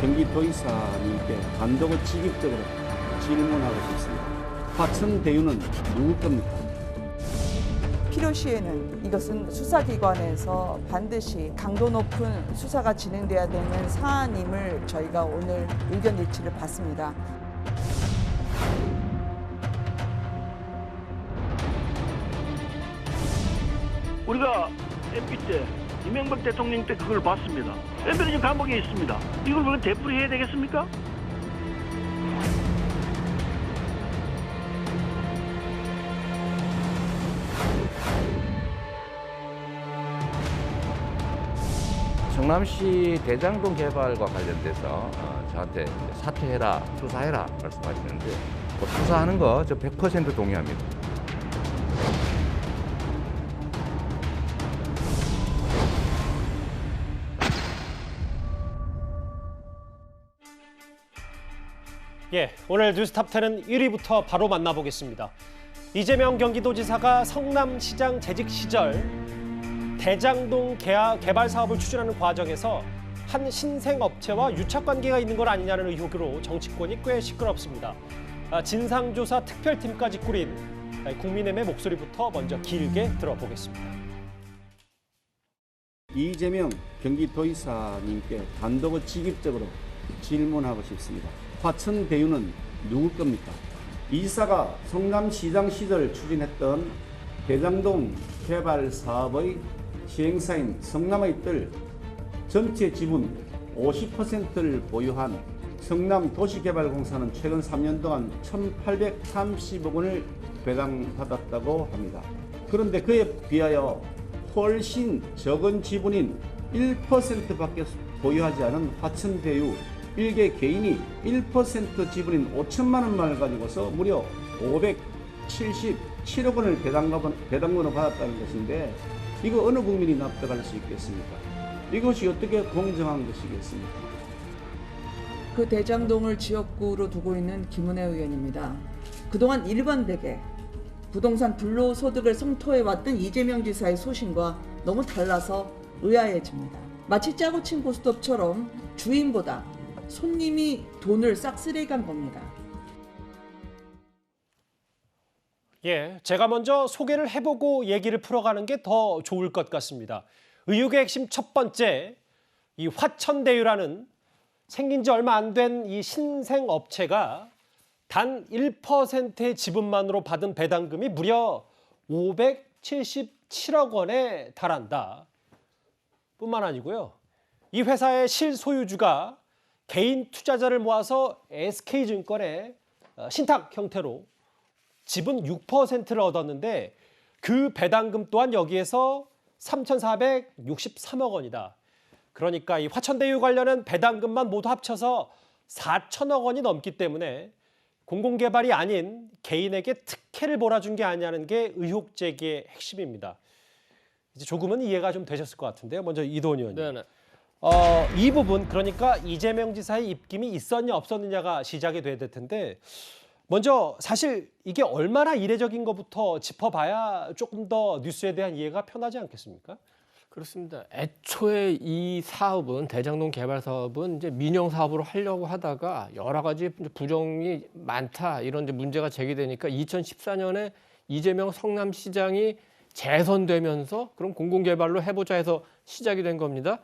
경기도의사님께 단독을 직입적으로 질문하고 싶습니다. 화천 대유는 누구 겁니까? 필요시에는 이것은 수사기관에서 반드시 강도 높은 수사가 진행돼야 되는 사안임을 저희가 오늘 의견 일치를 받습니다. 우리가 MB 때 이명박 대통령 때 그걸 봤습니다. MB는 지금 감옥에 있습니다. 이걸 왜 되풀이해야 되겠습니까? 성남시 대장동 개발과 관련돼서 어, 저한테 사퇴해라, 수사해라 말씀하시는데 뭐 수사하는 거 저 100% 동의합니다. 예, 오늘 뉴스탑 10은 1위부터 바로 만나보겠습니다. 이재명 경기도지사가 성남시장 재직 시절 대장동 개발 사업을 추진하는 과정에서 한 신생업체와 유착 관계가 있는 것 아니냐는 의혹으로 정치권이 꽤 시끄럽습니다. 아, 진상조사 특별팀까지 꾸린 국민의힘의 목소리부터 먼저 길게 들어보겠습니다. 이재명 경기도의사님께 단독을 직입적으로 질문하고 싶습니다. 화천 대유는 누구 겁니까? 이사가 성남시장 시절 추진했던 대장동 개발 사업의 시행사인 성남의 뜰 전체 지분 50%를 보유한 성남도시개발공사는 최근 3년 동안 1,830억 원을 배당받았다고 합니다. 그런데 그에 비하여 훨씬 적은 지분인 1%밖에 보유하지 않은 화천대유 일개 개인이 1% 지분인 5천만 원만을 가지고서 무려 577억 원을 배당금, 배당금으로 받았다는 것인데 이거 어느 국민이 납득할 수 있겠습니까? 이것이 어떻게 공정한 것이겠습니까? 그 대장동을 지역구로 두고 있는 김은혜 의원입니다. 그동안 일관되게 부동산 불로 소득을 성토해 왔던 이재명 지사의 소신과 너무 달라서 의아해집니다. 마치 짜고 친 고스톱처럼 주인보다 손님이 돈을 싹쓸이 간 겁니다. 예, 제가 먼저 소개를 해보고 얘기를 풀어가는 게 더 좋을 것 같습니다. 의혹의 핵심 첫 번째, 이 화천대유라는 생긴 지 얼마 안 된 이 신생 업체가 단 1%의 지분만으로 받은 배당금이 무려 577억 원에 달한다. 뿐만 아니고요. 이 회사의 실소유주가 개인 투자자를 모아서 SK증권에 어, 신탁 형태로 지분 6%를 얻었는데 그 배당금 또한 여기에서 3,463억 원이다. 그러니까 이 화천대유 관련한 배당금만 모두 합쳐서 4천억 원이 넘기 때문에 공공개발이 아닌 개인에게 특혜를 몰아준 게 아니냐는 게 의혹 제기의 핵심입니다. 이제 조금은 이해가 좀 되셨을 것 같은데요. 먼저 이도원 의원님. 네네. 어, 이 부분 그러니까 이재명 지사의 입김이 있었냐 없었느냐가 시작이 돼야 될 텐데 먼저 사실 이게 얼마나 이례적인 것부터 짚어봐야 조금 더 뉴스에 대한 이해가 편하지 않겠습니까? 그렇습니다. 애초에 이 사업은 대장동 개발 사업은 이제 민영 사업으로 하려고 하다가 여러 가지 부정이 많다 이런 이제 문제가 제기되니까 2014년에 이재명 성남시장이 재선되면서 그럼 공공개발로 해보자 해서 시작이 된 겁니다.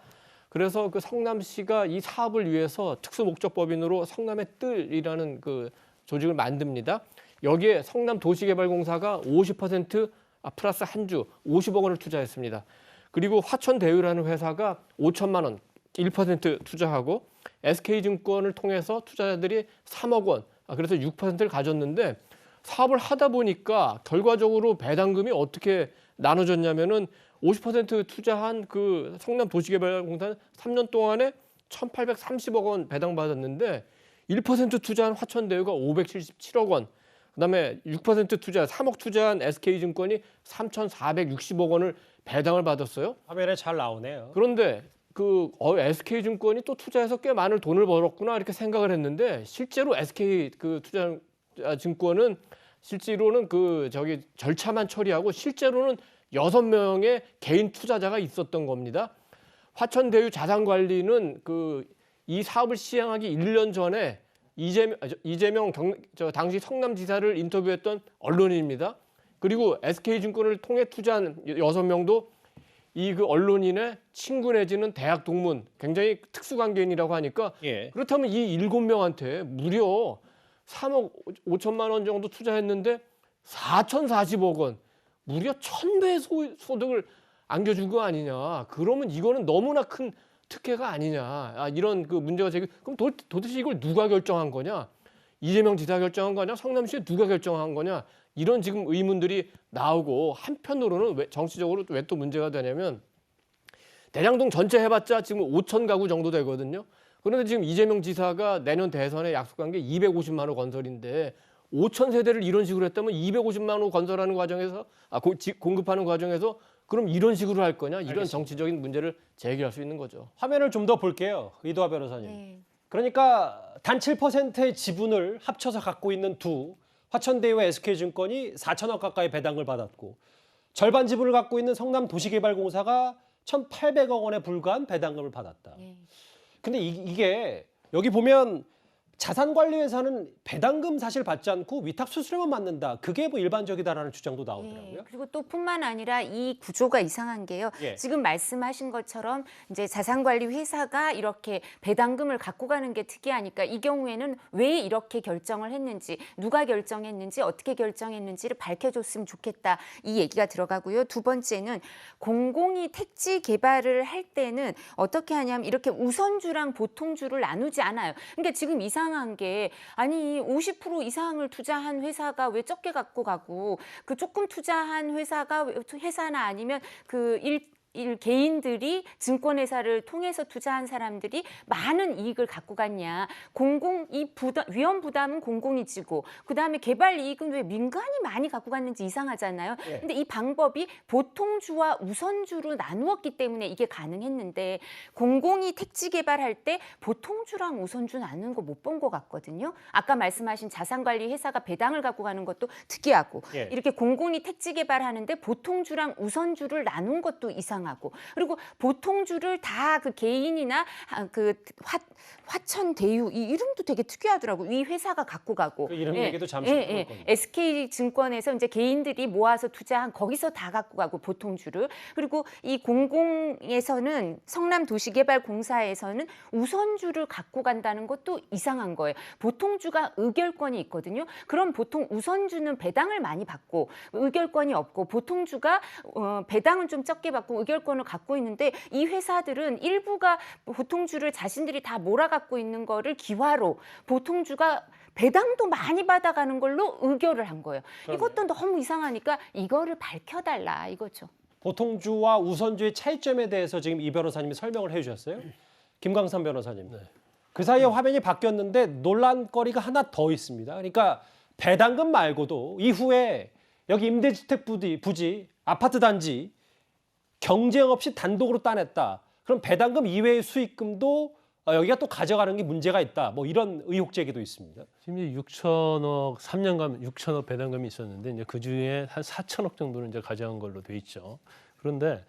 그래서 그 성남시가 이 사업을 위해서 특수목적법인으로 성남의 뜰이라는 그 조직을 만듭니다. 여기에 성남 도시개발공사가 50% 아, 플러스 한 주 50억 원을 투자했습니다. 그리고 화천대유라는 회사가 5천만 원 1% 투자하고 SK증권을 통해서 투자자들이 3억 원, 아, 그래서 6%를 가졌는데 사업을 하다 보니까 결과적으로 배당금이 어떻게 나눠졌냐면은 50% 투자한 그 성남 도시개발공사는 3년 동안에 1,830억 원 배당 받았는데 1% 투자한 화천대유가 577억 원, 그다음에 6% 투자 3억 투자한 SK증권이 3,460억 원을 배당을 받았어요. 화면에 잘 나오네요. 그런데 그 어, SK증권이 또 투자해서 꽤 많은 돈을 벌었구나 이렇게 생각을 했는데 실제로 SK 그 투자 증권은 실제로는 그 저기 절차만 처리하고 실제로는 여섯 명의 개인 투자자가 있었던 겁니다. 화천대유 자산관리는 그 이 사업을 시행하기 1년 전에 이재명, 아, 저, 이재명 경, 저 당시 성남지사를 인터뷰했던 언론인입니다. 그리고 SK증권을 통해 투자한 여섯 명도 이 그 언론인의 친구 내지는 대학 동문 굉장히 특수관계인이라고 하니까 예. 그렇다면 이 일곱 명한테 무려 3억 5천만 원 정도 투자했는데 4,040억 원 무려 1000배 소, 소득을 안겨준 거 아니냐. 그러면 이거는 너무나 큰 특혜가 아니냐. 아, 이런 그 문제가 제기 그럼 도, 도대체 이걸 누가 결정한 거냐? 이재명 지사 결정한 거냐? 성남시에 누가 결정한 거냐? 이런 지금 의문들이 나오고 한편으로는 왜 정치적으로 왜 또 문제가 되냐면 대장동 전체 해봤자 지금 5천 가구 정도 되거든요. 그런데 지금 이재명 지사가 내년 대선에 약속한 게 250만 호 건설인데 5천 세대를 이런 식으로 했다면 250만 호 건설하는 과정에서 아 고- 지- 공급하는 과정에서 그럼 이런 식으로 할 거냐 이런 알겠습니다. 정치적인 문제를 제기할 수 있는 거죠. 화면을 좀 더 볼게요. 이도하 변호사님. 네. 그러니까 단 7%의 지분을 합쳐서 갖고 있는 두 화천대유와 SK증권이 4천억 가까이 배당을 받았고 절반 지분을 갖고 있는 성남도시개발공사가 1,800억 원에 불과한 배당금을 받았다. 예. 근데 이, 이게 여기 보면 자산관리회사는 배당금 사실 받지 않고 위탁 수수료만 받는다. 그게 뭐 일반적이다라는 주장도 나오더라고요. 예, 그리고 또 뿐만 아니라 이 구조가 이상한 게요. 예. 지금 말씀하신 것처럼 이제 자산관리 회사가 이렇게 배당금을 갖고 가는 게 특이하니까 이 경우에는 왜 이렇게 결정을 했는지 누가 결정했는지 어떻게 결정했는지를 밝혀줬으면 좋겠다 이 얘기가 들어가고요. 두 번째는 공공이 택지 개발을 할 때는 어떻게 하냐면 이렇게 우선주랑 보통주를 나누지 않아요. 그러니까 지금 이상 한 게 아니 50% 이상을 투자한 회사가 왜 적게 갖고 가고 그 조금 투자한 회사가 왜- 회사나 아니면 그일 일 개인들이 증권회사를 통해서 투자한 사람들이 많은 이익을 갖고 갔냐. 공공 이 부담 위험 부담은 공공이 지고 그다음에 개발 이익은 왜 민간이 많이 갖고 갔는지 이상하잖아요. 예. 근데 이 방법이 보통주와 우선주로 나누었기 때문에 이게 가능했는데 공공이 택지 개발할 때 보통주랑 우선주 나누는 거 못 본 것 같거든요. 아까 말씀하신 자산관리 회사가 배당을 갖고 가는 것도 특이하고 예. 이렇게 공공이 택지 개발하는데 보통주랑 우선주를 나눈 것도 이상 하고 그리고 보통주를 다 그 개인이나 아, 그 화, 화천 대유 이 이름도 되게 특이하더라고 이 회사가 갖고 가고 그 이름 얘기도 잠시 예, 예. SK 증권에서 이제 개인들이 모아서 투자한 거기서 다 갖고 가고 보통주를 그리고 이 공공에서는 성남 도시개발공사에서는 우선주를 갖고 간다는 것도 이상한 거예요. 보통주가 의결권이 있거든요. 그럼 보통 우선주는 배당을 많이 받고 의결권이 없고 보통주가 어, 배당은 좀 적게 받고 의결권을 갖고 있는데 이 회사들은 일부가 보통주를 자신들이 다 몰아갖고 있는 거를 기화로 보통주가 배당도 많이 받아가는 걸로 의결을 한 거예요. 이것도 너무 이상하니까 이거를 밝혀달라 이거죠. 보통주와 우선주의 차이점에 대해서 지금 이 변호사님이 설명을 해주셨어요. 김광삼 변호사님. 그 사이에 화면이 바뀌었는데 논란거리가 하나 더 있습니다. 그러니까 배당금 말고도 이후에 여기 임대주택 부지, 부지 아파트 단지 경쟁 없이 단독으로 따냈다. 그럼 배당금 이외의 수익금도 어, 여기가 또 가져가는 게 문제가 있다. 뭐 이런 의혹 제기도 있습니다. 지금 이제 6천억 3년간 6천억 배당금이 있었는데 이제 그 중에 한 4천억 정도는 이제 가져간 걸로 돼 있죠. 그런데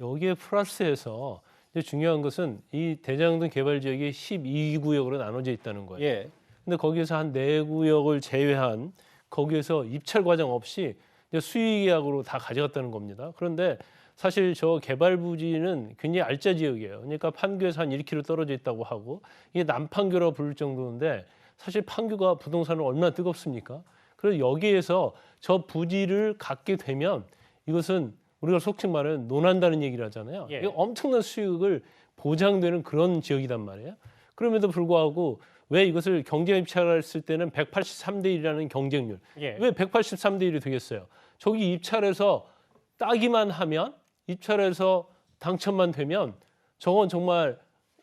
여기에 플러스해서 이제 중요한 것은 이 대장동 개발 지역이 12구역으로 나눠져 있다는 거예요. 예. 근데 거기에서 한네 구역을 제외한 거기에서 입찰 과정 없이 이제 수의계약으로 다 가져갔다는 겁니다. 그런데 사실 저 개발 부지는 굉장히 알짜 지역이에요. 그러니까 판교에서 한 1km 떨어져 있다고 하고 이게 남판교라고 부를 정도인데 사실 판교가 부동산은 얼마나 뜨겁습니까? 그래서 여기에서 저 부지를 갖게 되면 이것은 우리가 속칭 말하는 논한다는 얘기를 하잖아요. 예. 엄청난 수익을 보장되는 그런 지역이단 말이에요. 그럼에도 불구하고 왜 이것을 경쟁 입찰했을 때는 183대 1이라는 경쟁률. 예. 왜 183대 1이 되겠어요? 저기 입찰해서 따기만 하면 입찰해서 당첨만 되면 저건 정말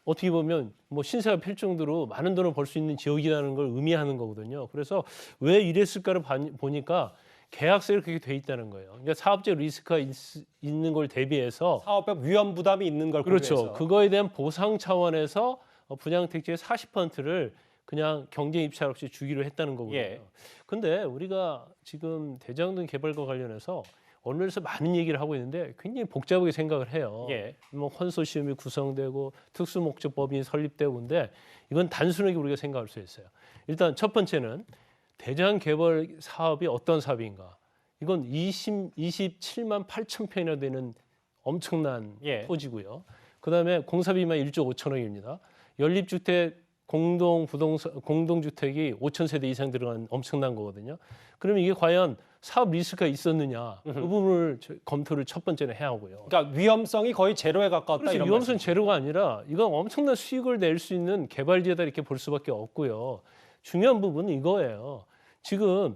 어떻게 보면 뭐 신세가 필 정도로 많은 돈을 벌 수 있는 지역이라는 걸 의미하는 거거든요. 그래서 왜 이랬을까를 봐- 보니까 계약서에 그렇게 돼 있다는 거예요. 그러니까 사업적 리스크가 있, 있는 걸 대비해서 사업적 위험 부담이 있는 걸 그렇죠. 고려해서. 그거에 대한 보상 차원에서 어, 분양 택지의 40%를 그냥 경쟁 입찰 없이 주기로 했다는 거거든요. 예. 근데 우리가 지금 대장동 개발과 관련해서 언론에서 많은 얘기를 하고 있는데 굉장히 복잡하게 생각을 해요. 예. 뭐 컨소시엄이 구성되고 특수목적법인이 설립되고 근데 이건 단순하게 우리가 생각할 수 있어요. 일단 첫 번째는 대장 개발 사업이 어떤 사업인가? 이건 20, 27만 8천 평이나 되는 엄청난 예. 토지고요. 그다음에 공사비만 1조 5천억입니다. 연립주택 공동 부동산 공동 주택이 5천 세대 이상 들어간 엄청난 거거든요. 그러면 이게 과연 사업 리스크가 있었느냐 그 부분을 저- 검토를 첫 번째는 해야 하고요. 그러니까 위험성이 거의 제로에 가까웠다 그래서 이런 위험성. 제로가 아니라 이건 엄청난 수익을 낼 수 있는 개발지다 이렇게 볼 수밖에 없고요. 중요한 부분은 이거예요. 지금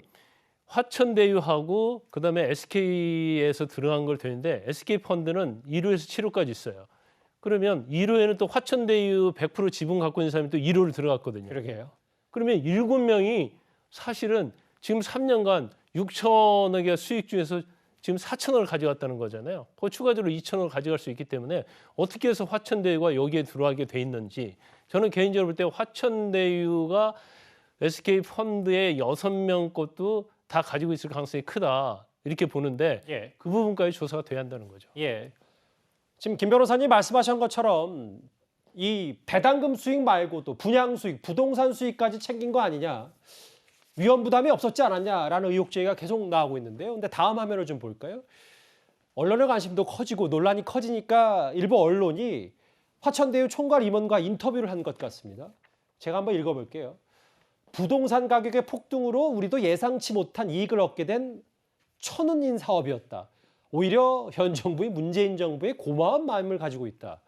화천대유하고 그다음에 SK에서 들어간 걸 되는데 SK 펀드는 1호에서 7호까지 있어요. 그러면 1호에는 또 화천대유 100% 지분 갖고 있는 사람이 또 1호를 들어갔거든요. 그러게요. 그러면 일곱 명이 사실은 지금 3년간 6천억의 수익 중에서 지금 4천억을 가져갔다는 거잖아요. 그 추가적으로 2천억을 가져갈 수 있기 때문에 어떻게 해서 화천대유가 여기에 들어가게 돼 있는지 저는 개인적으로 볼 때 화천대유가 SK 펀드의 여섯 명 것도 다 가지고 있을 가능성이 크다 이렇게 보는데 예. 그 부분까지 조사가 돼야 한다는 거죠. 예. 지금 김 변호사님 말씀하신 것처럼 이 배당금 수익 말고도 분양 수익, 부동산 수익까지 챙긴 거 아니냐. 위험 부담이 없었지 않았냐라는 의혹 제기가 계속 나오고 있는데요. 근데 다음 화면을 좀 볼까요? 언론의 관심도 커지고 논란이 커지니까 일부 언론이 화천대유 총괄 임원과 인터뷰를 한 것 같습니다. 제가 한번 읽어볼게요. 부동산 가격의 폭등으로 우리도 예상치 못한 이익을 얻게 된 천운인 사업이었다. 오히려 현 정부의 문재인 정부의 고마운 마음을 가지고 있다.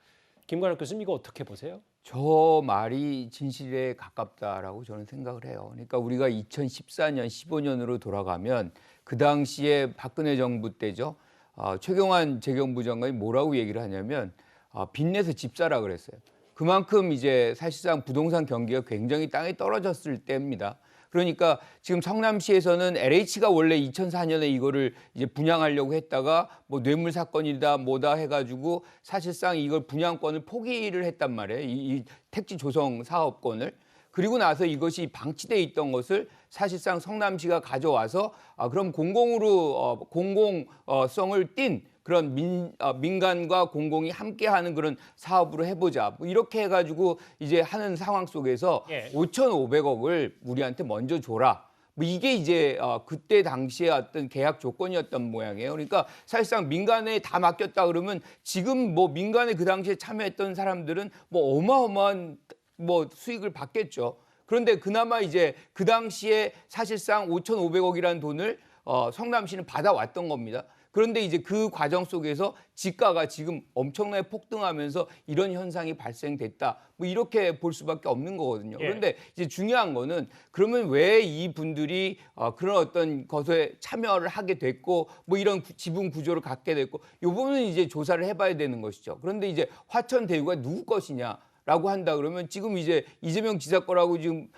김관혁 교수님 이거 어떻게 보세요? 저 말이 진실에 가깝다라고 저는 생각을 해요. 그러니까 우리가 2014년, 15년으로 돌아가면 그 당시에 박근혜 정부 때죠. 어, 최경환 재경부 장관이 뭐라고 얘기를 하냐면 어, 빚내서 집 사라 그랬어요. 그만큼 이제 사실상 부동산 경기가 굉장히 땅에 떨어졌을 때입니다. 그러니까 지금 성남시에서는 LH가 원래 2004년에 이거를 이제 분양하려고 했다가 뭐 뇌물 사건이다 뭐다 해가지고 사실상 이걸 분양권을 포기를 했단 말이에요. 이, 이 택지 조성 사업권을. 그리고 나서 이것이 방치돼 있던 것을 사실상 성남시가 가져와서 아 그럼 공공으로 어, 공공성을 띈 그런 민, 어, 민간과 공공이 함께하는 그런 사업으로 해보자. 뭐 이렇게 해가지고 이제 하는 상황 속에서 예. 5,500억을 우리한테 먼저 줘라. 뭐 이게 이제 어, 그때 당시에 어떤 계약 조건이었던 모양이에요. 그러니까 사실상 민간에 다 맡겼다 그러면 지금 뭐 민간에 그 당시에 참여했던 사람들은 뭐 어마어마한 뭐 수익을 받겠죠. 그런데 그나마 이제 그 당시에 사실상 5,500억이라는 돈을 어, 성남시는 받아왔던 겁니다. 그런데 이제 그 과정 속에서 지가가 지금 엄청나게 폭등하면서 이런 현상이 발생됐다. 뭐 이렇게 볼 수밖에 없는 거거든요. 예. 그런데 이제 중요한 거는 그러면 왜 이 분들이 어, 그런 어떤 것에 참여를 하게 됐고 뭐 이런 구- 지분 구조를 갖게 됐고 이 부분은 이제 조사를 해봐야 되는 것이죠. 그런데 이제 화천 대유가 누구 것이냐? 라고 한다 그러면 지금 이제 이재명 지사 거라고 지금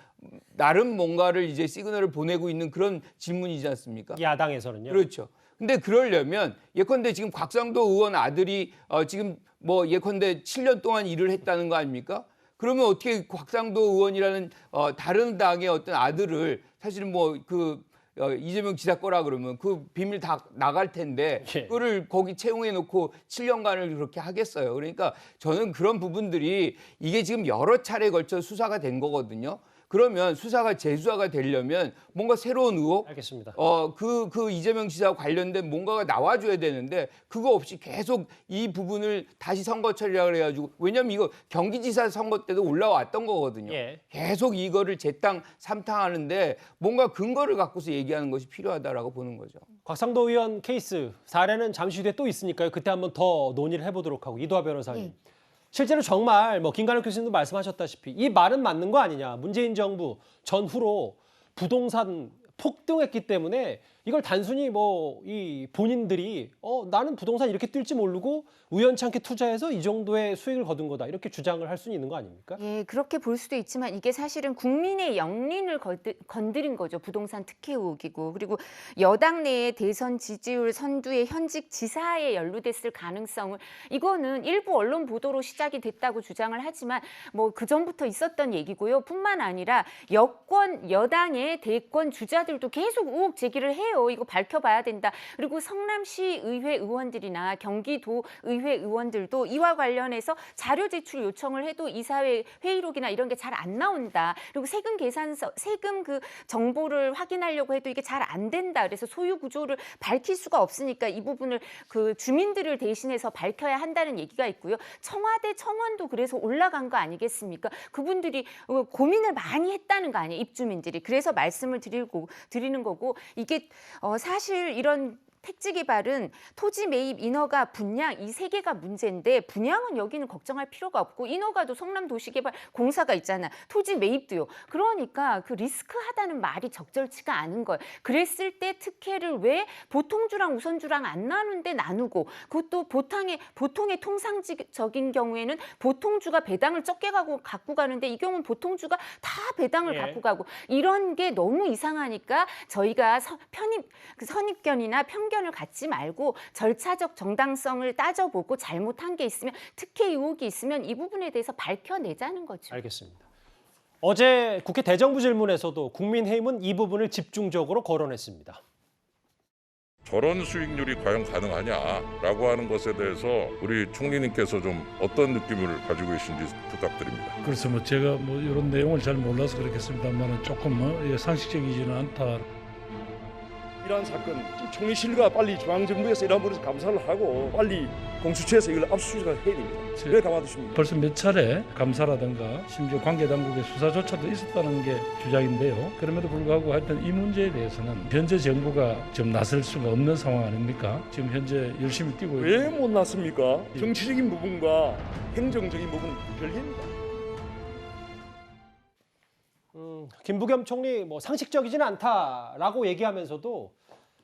나름 뭔가를 이제 시그널을 보내고 있는 그런 질문이지 않습니까? 야당에서는요. 그렇죠. 근데 그러려면 예컨대 지금 곽상도 의원 아들이 어 지금 뭐 예컨대 7년 동안 일을 했다는 거 아닙니까? 그러면 어떻게 곽상도 의원이라는 어 다른 당의 어떤 아들을 사실은 뭐그 어, 이재명 지사 거라 그러면 그 비밀 다 나갈 텐데 예. 그거를 거기 채용해 놓고 7년간을 그렇게 하겠어요. 그러니까 저는 그런 부분들이 이게 지금 여러 차례 걸쳐 수사가 된 거거든요. 그러면 수사가 재수사가 되려면 뭔가 새로운 의혹, 알겠습니다. 어, 그, 그 이재명 지사와 관련된 뭔가가 나와줘야 되는데 그거 없이 계속 이 부분을 다시 선거 처리라 그래가지고 왜냐면 이거 경기지사 선거 때도 올라왔던 거거든요. 예. 계속 이거를 재탕, 삼탕하는데 뭔가 근거를 갖고서 얘기하는 것이 필요하다라고 보는 거죠. 곽상도 의원 케이스 사례는 잠시 뒤에 또 있으니까요. 그때 한번 더 논의를 해보도록 하고 이도하 변호사님. 실제로 정말 뭐 김관혁 교수님도 말씀하셨다시피 이 말은 맞는 거 아니냐. 문재인 정부 전후로 부동산 폭등했기 때문에 이걸 단순히 뭐 이 본인들이 어 나는 부동산 이렇게 뛸지 모르고 우연찮게 투자해서 이 정도의 수익을 거둔 거다 이렇게 주장을 할 수는 있는 거 아닙니까? 예, 그렇게 볼 수도 있지만 이게 사실은 국민의 영린을 건드- 건드린 거죠. 부동산 특혜 의혹이고. 그리고 여당 내의 대선 지지율 선두의 현직 지사에 연루됐을 가능성을 이거는 일부 언론 보도로 시작이 됐다고 주장을 하지만 뭐 그 전부터 있었던 얘기고요. 뿐만 아니라 여권 여당의 대권 주자들도 계속 의혹 제기를 해 요. 이거 밝혀봐야 된다. 그리고 성남시 의회 의원들이나 경기도 의회 의원들도 이와 관련해서 자료 제출 요청을 해도 이사회 회의록이나 이런 게 잘 안 나온다. 그리고 세금 계산서, 세금 그 정보를 확인하려고 해도 이게 잘 안 된다. 그래서 소유 구조를 밝힐 수가 없으니까 이 부분을 그 주민들을 대신해서 밝혀야 한다는 얘기가 있고요. 청와대 청원도 그래서 올라간 거 아니겠습니까? 그분들이 어, 고민을 많이 했다는 거 아니에요, 입주민들이. 그래서 말씀을 드리고 드리는 거고 이게 어, 사실 이런 택지 개발은 토지 매입 인허가 분양 이 세 개가 문제인데 분양은 여기는 걱정할 필요가 없고 인허가도 성남 도시개발 공사가 있잖아. 토지 매입도요. 그러니까 그 리스크 하다는 말이 적절치가 않은 거예요 그랬을 때 특혜를 왜 보통주랑 우선주랑 안 나누는데 나누고 그것도 보통의 보통의 통상적인 경우에는 보통주가 배당을 적게 가고 갖고 가는데 이 경우는 보통주가 다 배당을 예. 갖고 가고 이런 게 너무 이상하니까 저희가 서- 편입 그 선입견이나 편견 을 갖지 말고 절차적 정당성을 따져보고 잘못한 게 있으면 특혜 의혹이 있으면 이 부분에 대해서 밝혀내자는 거죠. 알겠습니다. 어제 국회 대정부 질문에서도 국민의힘은 이 부분을 집중적으로 거론했습니다. 저런 수익률이 과연 가능하냐라고 하는 것에 대해서 우리 총리님께서 좀 어떤 느낌을 가지고 계신지 부탁드립니다. 그래서 뭐 제가 뭐 이런 내용을 잘 몰라서 그렇겠습니다만은 조금 뭐 이게 상식적이지는 않다. 이러한 사건 총리실과 빨리 중앙정부에서 이러한 부분에서 감사를 하고 빨리 공수처에서 이걸 압수수색을 해야 됩니다. 왜 가만두십니까? 벌써 몇 차례 감사라든가 심지어 관계 당국의 수사조차도 있었다는 게 주장인데요. 그럼에도 불구하고 하여튼 이 문제에 대해서는 현재 정부가 좀 나설 수가 없는 상황 아닙니까? 지금 현재 열심히 뛰고 있고 왜못 났습니까? 정치적인 부분과 행정적인 부분은 별개입니다. 김부겸 총리 뭐 상식적이지는 않다라고 얘기하면서도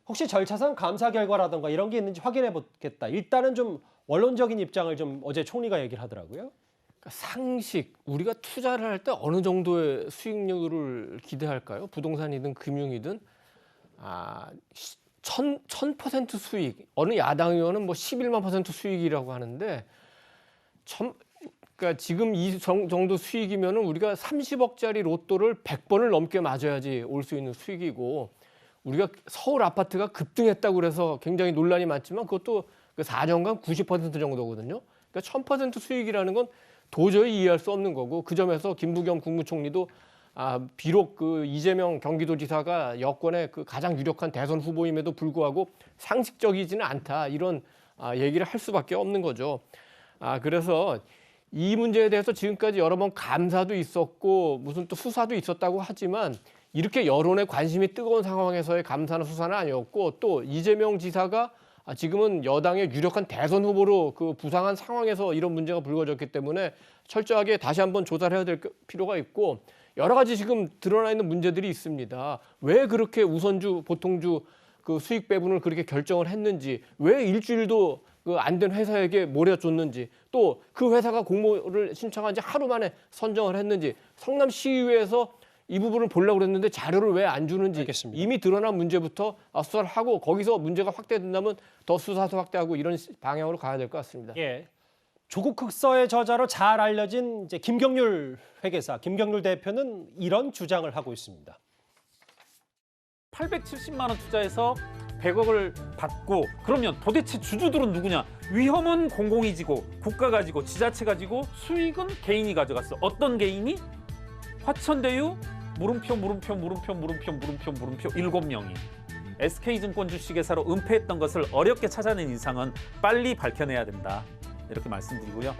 혹시 절차상 감사 결과라든가 이런 게 있는지 확인해 보겠다. 일단은 좀 원론적인 입장을 좀 어제 총리가 얘기를 하더라고요. 그러니까 상식 우리가 투자를 할 때 어느 정도의 수익률을 기대할까요? 부동산이든 금융이든 아, 천, 천 퍼센트 수익. 어느 야당 의원은 뭐 11만 퍼센트 수익이라고 하는데 천, 그러니까 지금 이 정- 정도 수익이면은 우리가 30억짜리 로또를 100번을 넘게 맞아야지 올 수 있는 수익이고 우리가 서울 아파트가 급등했다고 그래서 굉장히 논란이 많지만 그것도 그 4년간 90% 정도거든요. 그러니까 1000% 수익이라는 건 도저히 이해할 수 없는 거고 그 점에서 김부겸 국무총리도 아, 비록 그 이재명 경기도지사가 여권의 그 가장 유력한 대선 후보임에도 불구하고 상식적이지는 않다 이런 아, 얘기를 할 수밖에 없는 거죠. 아, 그래서 이 문제에 대해서 지금까지 여러 번 감사도 있었고 무슨 또 수사도 있었다고 하지만 이렇게 여론의 관심이 뜨거운 상황에서의 감사나 수사는 아니었고 또 이재명 지사가 아, 지금은 여당의 유력한 대선 후보로 그 부상한 상황에서 이런 문제가 불거졌기 때문에 철저하게 다시 한번 조사를 해야 될 필요가 있고 여러 가지 지금 드러나 있는 문제들이 있습니다. 왜 그렇게 우선주, 보통주 그 수익 배분을 그렇게 결정을 했는지, 왜 일주일도 그 안 된 회사에게 몰아줬는지, 또 그 회사가 공모를 신청한 지 하루 만에 선정을 했는지, 성남시의회에서 이 부분을 보려고 그랬는데 자료를 왜 안 주는지 알겠습니다. 이미 드러난 문제부터 아, 수사를 하고 거기서 문제가 확대된다면 더 수사서 확대하고 이런 시- 방향으로 가야 될 것 같습니다. 예. 조국 흑서의 저자로 잘 알려진 이제 김경률 회계사 김경률 대표는 이런 주장을 하고 있습니다. 870만 원 투자해서 100억을 받고 그러면 도대체 주주들은 누구냐? 위험은 공공이 지고 국가 가 지고 지자체 가 지고 수익은 개인이 가져갔어. 어떤 개인이? 화천대유 물음표 물음표 물음표 물음표 물음표 물음표 일곱 명이 SK증권 주식회사로 은폐했던 것을 어렵게 찾아낸 이상은 빨리 밝혀내야 된다. 이렇게 말씀드리고요.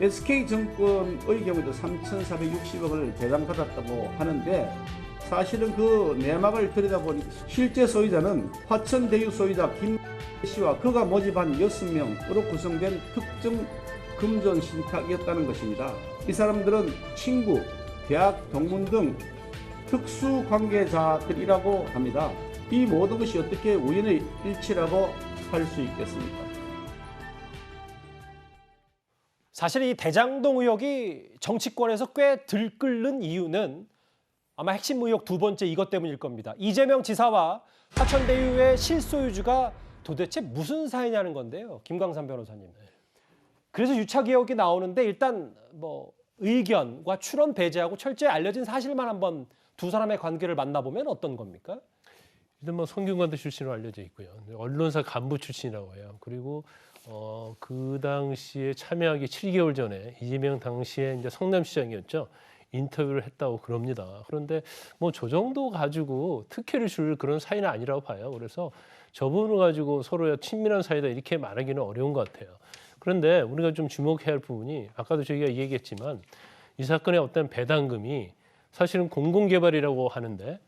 SK증권의 경우도 3,460억을 배당받았다고 하는데 사실은 그 내막을 들여다보니 실제 소유자는 화천대유 소유자 김 씨와 그가 모집한 6명으로 구성된 특정 금전 신탁이었다는 것입니다. 이 사람들은 친구, 대학 동문 등 특수 관계자들이라고 합니다. 이 모든 것이 어떻게 우연의 일치라고 할 수 있겠습니까? 사실 이 대장동 의혹이 정치권에서 꽤 들끓는 이유는 아마 핵심 의혹 두 번째 이것 때문일 겁니다. 이재명 지사와 화천대유의 실소유주가 도대체 무슨 사이냐는 건데요. 김광삼 변호사님. 그래서 유착 의혹이 나오는데 일단 뭐 의견과 출원 배제하고 철저히 알려진 사실만 한번 두 사람의 관계를 만나보면 어떤 겁니까? 일단 뭐 성균관도 출신으로 알려져 있고요. 언론사 간부 출신이라고 해요. 그리고 어, 그 당시에 참여하기 7개월 전에 이재명 당시에 이제 성남시장이었죠. 인터뷰를 했다고 그럽니다. 그런데 뭐 저 정도 가지고 특혜를 줄 그런 사이는 아니라고 봐요. 그래서 저분을 가지고 서로의 친밀한 사이다 이렇게 말하기는 어려운 것 같아요. 그런데 우리가 좀 주목해야 할 부분이 아까도 저희가 얘기했지만 이 사건의 어떤 배당금이 사실은 공공개발이라고 하는데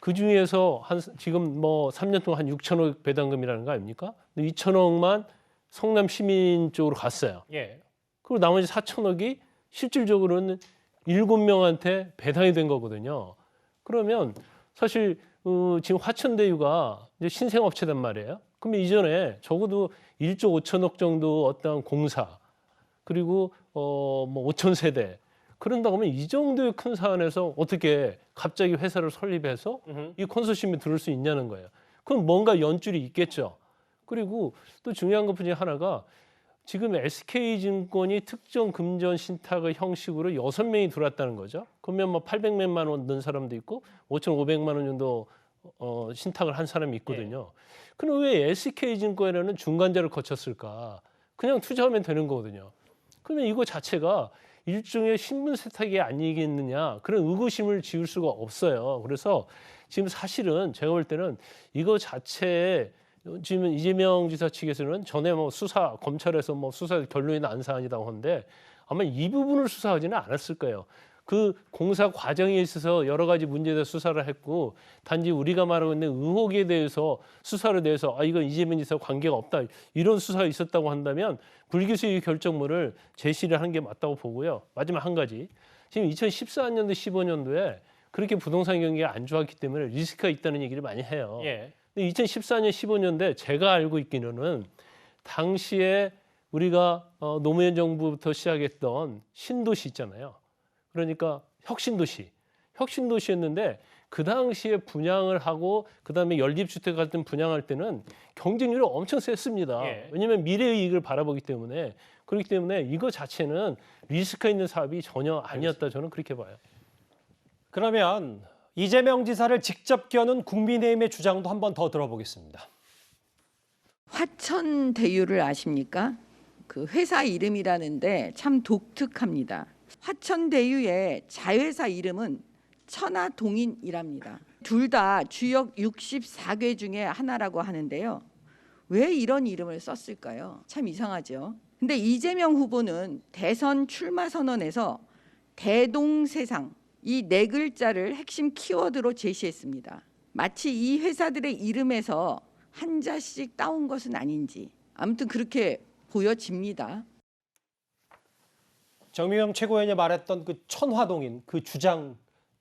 그 중에서 한 지금 뭐 3년 동안 한 6천억 배당금이라는 거 아닙니까? 근데 2천억만 성남 시민 쪽으로 갔어요. 예. 그리고 나머지 4천억이 실질적으로는 일곱 명한테 배당이 된 거거든요. 그러면 사실 어, 지금 화천대유가 이제 신생업체단 말이에요. 그러면 이전에 적어도 1조 5천억 정도 어떤 공사 그리고 어뭐 5천 세대 그런다고 하면 이 정도의 큰 사안에서 어떻게 갑자기 회사를 설립해서 이 컨소시엄에 들을 수 있냐는 거예요. 그럼 뭔가 연줄이 있겠죠. 그리고 또 중요한 것 중에 하나가 지금 SK증권이 특정 금전 신탁의 형식으로 여섯 명이 들어왔다는 거죠. 그러면 뭐 800몇만 원 넣은 사람도 있고 5,500만 원 정도 어, 신탁을 한 사람이 있거든요. 그럼 왜 SK증권에는 중간자를 거쳤을까? 그냥 투자하면 되는 거거든요. 그러면 이거 자체가 일종의 신분 세탁이 아니겠느냐 그런 의구심을 지울 수가 없어요. 그래서 지금 사실은 제가 볼 때는 이거 자체에 지금 이재명 지사 측에서는 전에 뭐 수사 검찰에서 뭐 수사 결론이 난 사안이라고 하는데 아마 이 부분을 수사하지는 않았을 거예요. 그 공사 과정에 있어서 여러 가지 문제에 대해서 수사를 했고 단지 우리가 말하고 있는 의혹에 대해서 수사를 내서 아 이건 이재명 지사 관계가 없다 이런 수사가 있었다고 한다면 불기소의 결정문을 제시를 한 게 맞다고 보고요. 마지막 한 가지 지금 2014년도 15년도에 그렇게 부동산 경기가 안 좋았기 때문에 리스크가 있다는 얘기를 많이 해요. 예. 근데 2014년 15년대 제가 알고 있기로는 당시에 우리가 어, 노무현 정부부터 시작했던 신도시 있잖아요. 그러니까 혁신도시, 혁신도시였는데 그 당시에 분양을 하고 그다음에 연립주택 같은 분양할 때는 경쟁률이 엄청 셌습니다. 예. 왜냐하면 미래의 이익을 바라보기 때문에 그렇기 때문에 이거 자체는 리스크가 있는 사업이 전혀 아니었다 저는 그렇게 봐요. 그러면 이재명 지사를 직접 겨눈 국민의힘의 주장도 한 번 더 들어보겠습니다. 화천 대유를 아십니까? 그 회사 이름이라는데 참 독특합니다. 화천 대유의 자회사 이름은 천하동인이랍니다. 둘 다 주역 64개 중에 하나라고 하는데요. 왜 이런 이름을 썼을까요? 참 이상하죠. 근데 이재명 후보는 대선 출마 선언에서 대동세상 이 네 글자를 핵심 키워드로 제시했습니다. 마치 이 회사들의 이름에서 한 자씩 따온 것은 아닌지 아무튼 그렇게 보여집니다. 정미영 최고위원이 말했던 그 천화동인 그 주장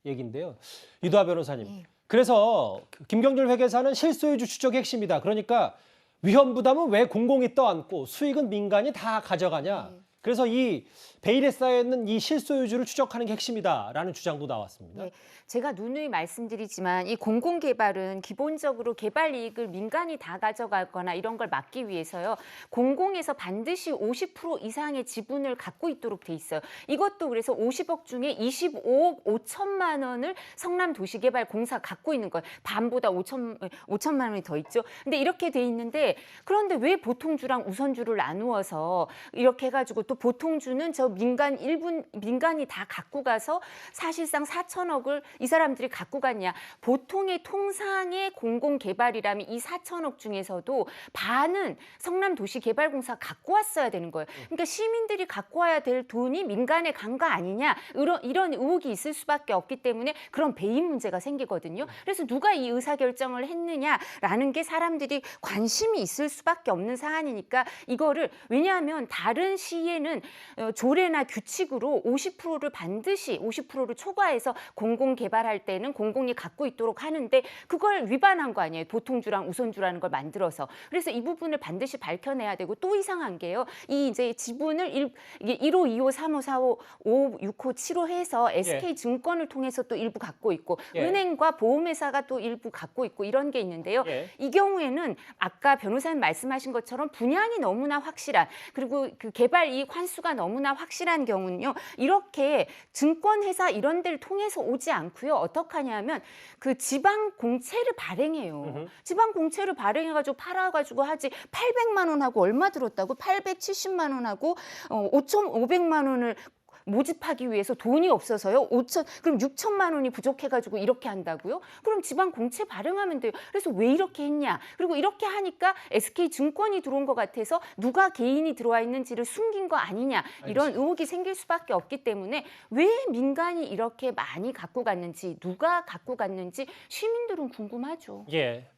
얘기인데요. 이도하 변호사님. 그래서 그 김경률 회계사는 실소유주 추적의 핵심이다. 그러니까 위험 부담은 왜 공공이 떠안고 수익은 민간이 다 가져가냐. 그래서 이 베일에 쌓여 있는 이 실소유주를 추적하는 게 핵심이다라는 주장도 나왔습니다. 네, 제가 누누이 말씀드리지만 이 공공 개발은 기본적으로 개발 이익을 민간이 다 가져가거나 이런 걸 막기 위해서요. 공공에서 반드시 50% 이상의 지분을 갖고 있도록 돼 있어요. 이것도 그래서 50억 중에 25억 5천만 원을 성남 도시개발공사 갖고 있는 거예요. 반보다 5천 5천만 원이 더 있죠. 근데 이렇게 돼 있는데 그런데 왜 보통주랑 우선주를 나누어서 이렇게 해가지고 또 보통주는 저 민간 일분 민간이 다 갖고 가서 사실상 4천억을 이 사람들이 갖고 갔냐. 보통의 통상의 공공 개발이라면 이 4천억 중에서도 반은 성남 도시개발공사 갖고 왔어야 되는 거예요. 그러니까 시민들이 갖고 와야 될 돈이 민간에 간 거 아니냐. 이런, 이런 의혹이 있을 수밖에 없기 때문에 그런 배임 문제가 생기거든요. 그래서 누가 이 의사 결정을 했느냐라는 게 사람들이 관심이 있을 수밖에 없는 사안이니까 이거를 왜냐하면 다른 시의 올해는 어, 조례나 규칙으로 50%를 반드시 50%를 초과해서 공공 개발할 때는 공공이 갖고 있도록 하는데 그걸 위반한 거 아니에요. 보통주랑 우선주라는 걸 만들어서. 그래서 이 부분을 반드시 밝혀내야 되고 또 이상한 게요. 이 이제 지분을 일, 이게 1호, 2호, 3호, 4호, 5, 6호, 7호 해서 SK 증권을 통해서 또 일부 갖고 있고 예. 은행과 보험회사가 또 일부 갖고 있고 이런 게 있는데요. 예. 이 경우에는 아까 변호사님 말씀하신 것처럼 분양이 너무나 확실한 그리고 그 개발 이익 환수가 너무나 확실한 경우는요. 이렇게 증권회사 이런 데를 통해서 오지 않고요. 어떻게 하냐면 그 지방 공채를 발행해요. 음흠. 지방 공채를 발행해가지고 팔아가지고 하지 800만 원하고 얼마 들었다고 870만 원하고 어, 5,500만 원을 모집하기 위해서 돈이 없어서요. 5천 그럼 6천만 원이 부족해가지고 이렇게 한다고요? 그럼 지방 공채 발행하면 돼요. 그래서 왜 이렇게 했냐? 그리고 이렇게 하니까 SK 증권이 들어온 것 같아서 누가 개인이 들어와 있는지를 숨긴 거 아니냐 이런 의혹이 생길 수밖에 없기 때문에 왜 민간이 이렇게 많이 갖고 갔는지 누가 갖고 갔는지 시민들은 궁금하죠. 예.